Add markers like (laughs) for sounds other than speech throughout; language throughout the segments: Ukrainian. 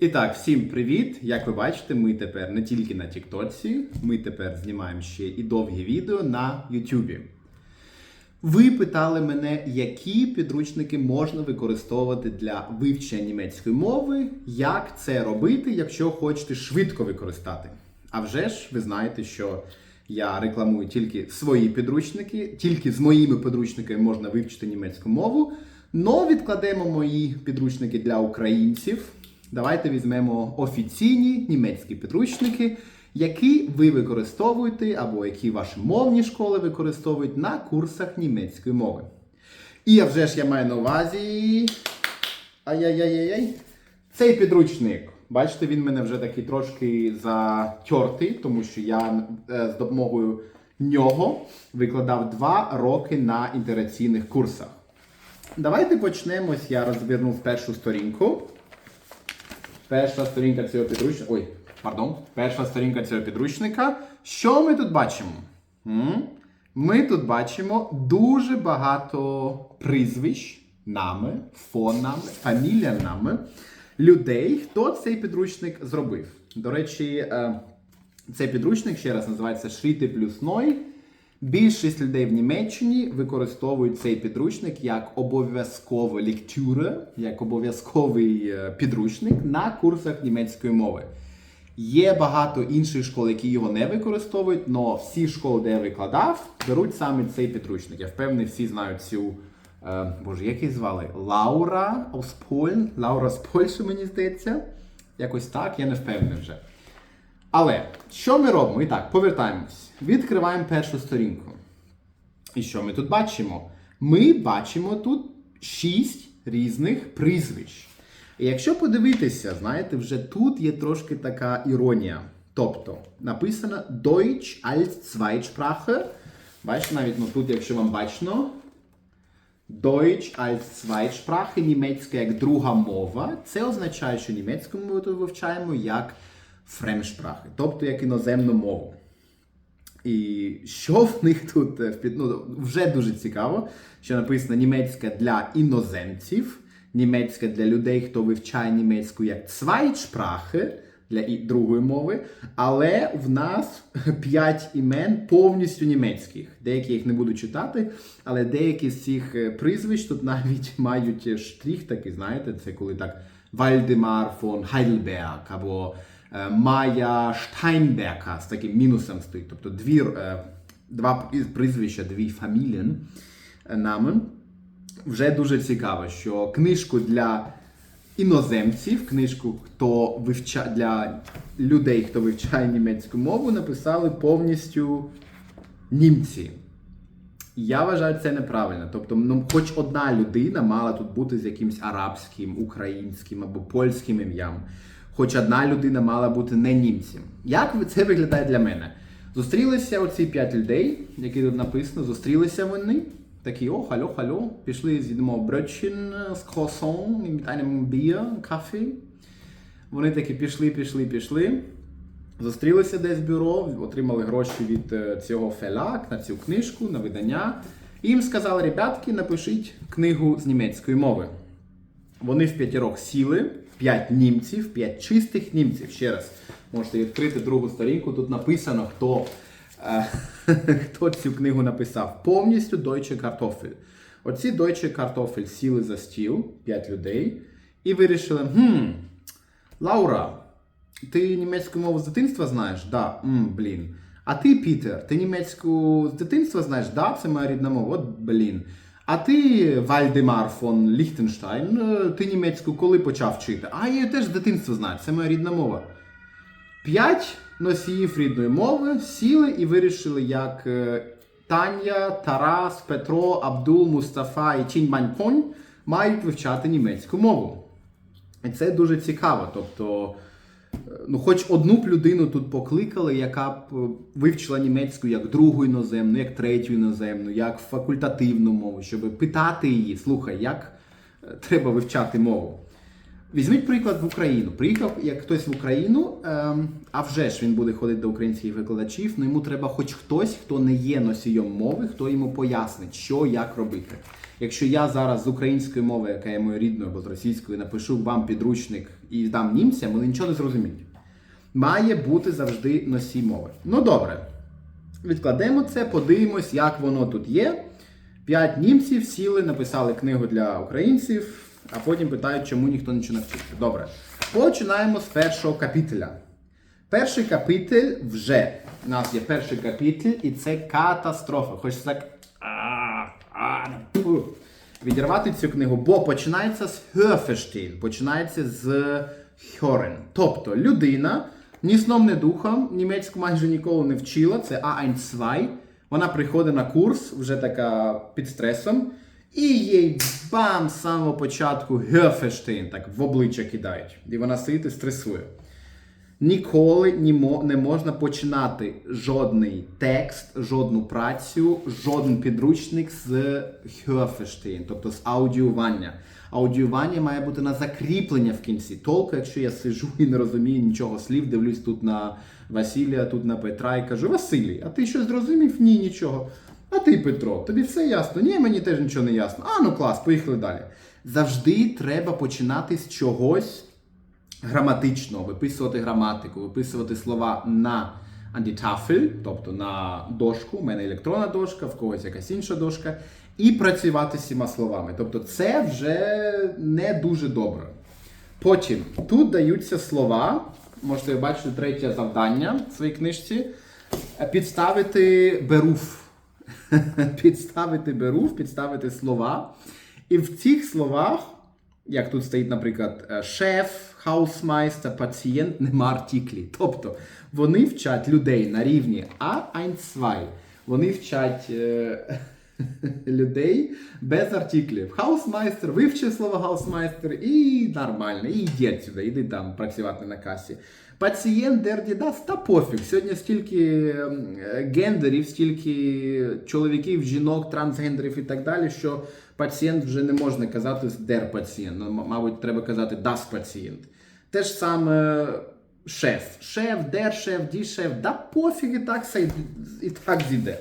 І так, всім привіт! Як ви бачите, ми тепер не тільки на Тіктоці, ми тепер знімаємо ще і довгі відео на Ютубі. Ви питали мене, які підручники можна використовувати для вивчення німецької мови, як це робити, якщо хочете швидко використати. А вже ж ви знаєте, що я рекламую тільки свої підручники, тільки з моїми підручниками можна вивчити німецьку мову. Но відкладемо мої підручники для українців. Давайте візьмемо офіційні німецькі підручники, які ви використовуєте або які ваші мовні школи використовують на курсах німецької мови. І вже ж я маю на увазі. Ай-яй-яй-яй. Цей підручник. Бачите, він мене вже такий трошки затертий, тому що я е, з допомогою нього викладав два роки на інтераційних курсах. Давайте почнемо. Я розвернув першу сторінку. Перша сторінка цього підручника. Ой, пардон. Перша сторінка цього підручника. Що ми тут бачимо? Ми тут бачимо дуже багато прізвищ, нами, фонами, фаміліянами людей, хто цей підручник зробив. До речі, е, цей підручник ще раз називається Шріти плюс Ной. Більшість людей в Німеччині використовують цей підручник як обов'язкову лектюру, як обов'язковий е, підручник на курсах німецької мови. Є багато інших школ, які його не використовують, але всі школи, де я викладав, беруть саме цей підручник. Я впевнений, всі знають цю. е, Боже, як її звали? Лаура з Поль... Лаура з Польщі, мені здається. Якось так, я не впевнений вже. Але що ми робимо? І так, повертаємось. Відкриваємо першу сторінку. І що ми тут бачимо? Ми бачимо тут шість різних прізвищ. І якщо подивитися, знаєте, вже тут є трошки така іронія. Тобто написано Deutsch als Zweitsprache. Бачите, навіть ну, тут, якщо вам бачно, Deutsch als Zweitsprache, німецька як друга мова. Це означає, що німецьку мову тут вивчаємо як фремшпрахи, тобто як іноземну мову. І що в них тут е, ну, вже дуже цікаво, що написано німецька для іноземців, німецька для людей, хто вивчає німецьку як Zweitsprache, для другої мови, але в нас (laughs) п'ять імен повністю німецьких. Деякі їх не буду читати, але деякі з цих е, прізвищ тут навіть (laughs) мають штрих такий, знаєте, це коли так Вальдемар фон Heidelberg або Майя Штайнберга з таким мінусом стоїть. Тобто дві, е, два прізвища, дві фамілії е, нами. Вже дуже цікаво, що книжку для іноземців, книжку хто вивча... для людей, хто вивчає німецьку мову, написали повністю німці. Я вважаю це неправильно. Тобто, ну, хоч одна людина мала тут бути з якимсь арабським, українським або польським ім'ям. Хоч одна людина мала бути не німцем. Як це виглядає для мене? Зустрілися оці п'ять людей, які тут написано, зустрілися вони. Такі, о, халло, халло, пішли, з'їдемо брötchen з круассан, mit einem Bier, кафе. Вони такі пішли, пішли, пішли. Зустрілися десь в бюро, отримали гроші від е, цього фелак на цю книжку, на видання. І їм сказали, ребятки, напишіть книгу з німецької мови. Вони в п'ятірох сіли, п'ять німців, п'ять чистих німців. Ще раз, можете відкрити другу сторінку. Тут написано, хто, е, (laughs) хто цю книгу написав. Повністю Deutsche Kartoffel. Оці Deutsche Kartoffel сіли за стіл, п'ять людей, і вирішили: хм, Лаура, ти німецьку мову з дитинства знаєш? Да. М, блін. А ти, Пітер, ти німецьку з дитинства знаєш? Да, це моя рідна мова. От блін. А ти, Вальдемар фон Ліхтенштайн, е, ти німецьку коли почав вчити? А я її теж з дитинства знаю, це моя рідна мова. П'ять носіїв рідної мови сіли і вирішили, як е, Таня, Тарас, Петро, Абдул, Мустафа і Чіньманьконь мають вивчати німецьку мову. І це дуже цікаво. Тобто, ну, хоч одну б людину тут покликали, яка б е, вивчила німецьку як другу іноземну, як третю іноземну, як факультативну мову, щоб питати її, слухай, як е, треба вивчати мову. Візьміть приклад в Україну. Приїхав як хтось в Україну, ем, а вже ж він буде ходити до українських викладачів. Ну йому треба хоч хтось, хто не є носієм мови, хто йому пояснить, що як робити. Якщо я зараз з української мови, яка є моєю рідною або з російської, напишу вам підручник і дам німцям, вони нічого не зрозуміють. Має бути завжди носій мови. Ну добре, відкладемо це, подивимось, як воно тут є. П'ять німців сіли, написали книгу для українців, а потім питають, чому ніхто нічого не вчиться. Добре. Починаємо з першого капітеля. Перший капітель вже. У нас є перший капітель, і це катастрофа. Хочеться так. Відірвати цю книгу, бо починається з Hörverstehen, починається з Hören. Тобто людина ні сном, ні духом, німецьку майже ніколи не вчила, це A1-2. Вона приходить на курс, вже така під стресом, і їй бам з самого початку Hörverstehen, так в обличчя кидають. І вона сидить і стресує. Ніколи не мо- не можна починати жодний текст, жодну працю, жоден підручник з Hörverstehen, тобто з аудіювання. Аудіювання має бути на закріплення в кінці. Тільки якщо я сижу і не розумію нічого слів, дивлюсь тут на Василія, тут на Петра і кажу: Василій, а ти щось зрозумів? Ні, нічого. А ти, Петро, тобі все ясно? Ні, мені теж нічого не ясно. А ну клас, поїхали далі. Завжди треба починати з чогось граматично, виписувати граматику, виписувати слова на антитафель, тобто на дошку. У мене електронна дошка, в когось якась інша дошка, і працювати з цими словами. Тобто це вже не дуже добре. Потім тут даються слова. Можете бачити третє завдання в своїй книжці. Підставити берув. (laughs) підставити берув, підставити слова. І в цих словах як тут стоїть, наприклад, е, шеф, хаусмайстер, пацієнт, нема артиклі. Тобто вони вчать людей на рівні A1-2. Вони вчать е, (laughs) людей без артиклів. Хаусмайстер, вивчив слово хаусмайстер і нормально, і йди сюди, іди там працювати на касі. Пацієнт дердідас, та пофіг. Сьогодні стільки ем, гендерів, стільки чоловіків, жінок, трансгендерів і так далі, що пацієнт вже не можна казати дер пацієнт. Ну, мабуть, треба казати das пацієнт. Те ж саме шеф. Шеф, дер шеф, ді шеф, да пофіг і так і так зійде.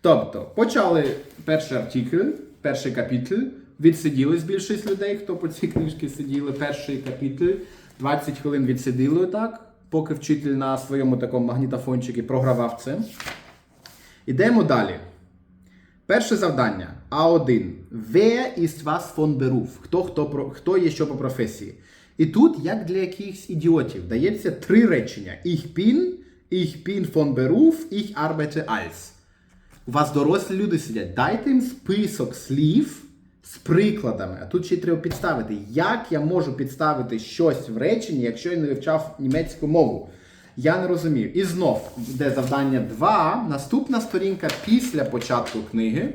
Тобто, почали перший артикль, перший капітель, відсиділись більшість людей, хто по цій книжці сиділи, перший капітель, 20 хвилин відсиділи так, поки вчитель на своєму такому магнітофончику програвав це. Ідемо далі. Перше завдання. А1. Wer ist was von Beruf? Хто, хто, хто є що по професії? І тут, як для якихось ідіотів, дається три речення: Ich bin, ich bin von Beruf, ich arbeite als. У вас дорослі люди сидять. Дайте їм список слів з прикладами. А тут ще й треба підставити. Як я можу підставити щось в реченні, якщо я не вивчав німецьку мову? Я не розумію. І знов, де завдання 2, наступна сторінка після початку книги.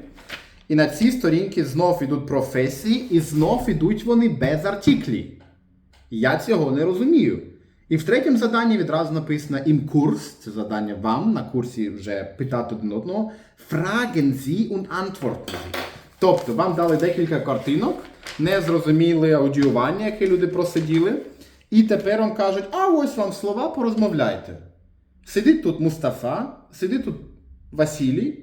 І на цій сторінці знов ідуть професії, і знов ідуть вони без артиклі. Я цього не розумію. І в третьому заданні відразу написано im курс, це завдання вам на курсі вже питати один одного. Fragen Sie und antworten. Тобто вам дали декілька картинок, незрозуміле аудіювання, яке люди просиділи. І тепер вам кажуть, а ось вам слова, порозмовляйте. Сидить тут Мустафа, сидить тут Василій.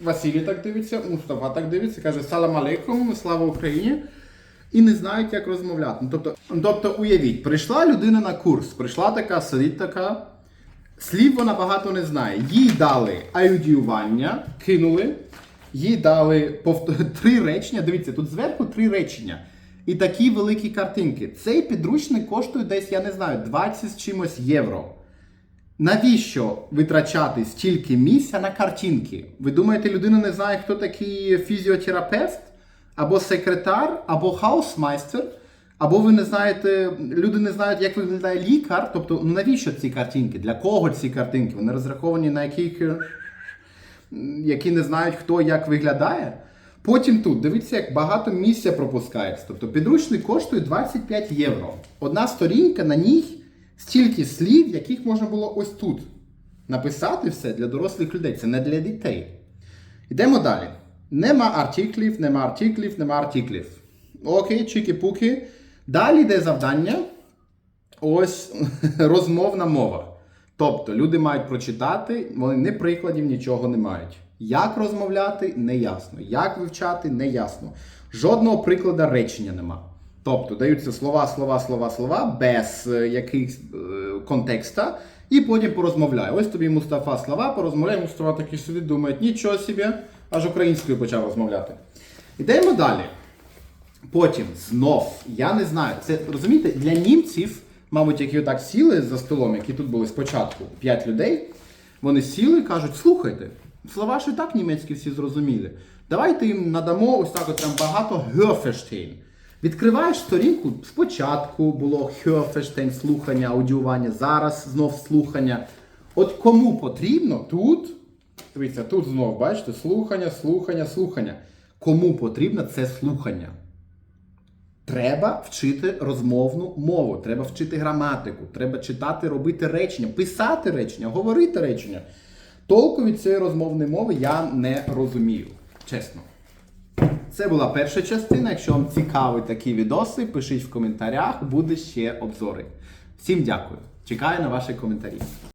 Василій так дивиться, Мустафа так дивиться, каже Салам алейкум, слава Україні. І не знають, як розмовляти. Ну, Тобто, тобто, уявіть, прийшла людина на курс, прийшла така, сидить така. Слів вона багато не знає. Їй дали аудіювання, кинули, їй дали (laughs) три речення. Дивіться, тут зверху три речення. І такі великі картинки. Цей підручник коштує десь, я не знаю, 20 з чимось євро. Навіщо витрачати стільки місця на картинки? Ви думаєте, людина не знає, хто такий фізіотерапевт, або секретар, або хаусмайстер, або ви не знаєте, люди не знають, як виглядає лікар. Тобто, ну навіщо ці картинки? Для кого ці картинки? Вони розраховані на яких, е, які не знають, хто як виглядає. Потім тут, дивіться, як багато місця пропускається. Тобто підручник коштує 25 євро. Одна сторінка на ній стільки слів, яких можна було ось тут написати все для дорослих людей. Це не для дітей. Йдемо далі. Нема артиклів, нема артиклів, нема артиклів. Окей, чики-пуки. Далі йде завдання. Ось (laughs) розмовна мова. Тобто люди мають прочитати, вони не прикладів нічого не мають. Як розмовляти, не ясно. Як вивчати, не ясно. Жодного прикладу речення нема. Тобто даються слова, слова, слова, слова без е, якихось е, контекста, і потім порозмовляє. Ось тобі Мустафа слова, порозмовляє, Мустафа такий сидить, думає, нічого собі, аж українською почав розмовляти. Йдемо далі. Потім знов, я не знаю, це розумієте, для німців, мабуть, які отак сіли за столом, які тут були спочатку, п'ять людей, вони сіли і кажуть: слухайте, слова ж і так німецькі всі зрозуміли. Давайте їм надамо ось так от прям багато Hörverstehen. Відкриваєш сторінку, спочатку було Hörverstehen, слухання, аудіювання, зараз знов слухання. От кому потрібно тут, дивіться, тут знов, бачите, слухання, слухання, слухання. Кому потрібно це слухання? Треба вчити розмовну мову, треба вчити граматику, треба читати, робити речення, писати речення, говорити речення. Толку від цієї розмовної мови я не розумію, чесно. Це була перша частина. Якщо вам цікаві такі відоси, пишіть в коментарях, буде ще обзори. Всім дякую. Чекаю на ваші коментарі.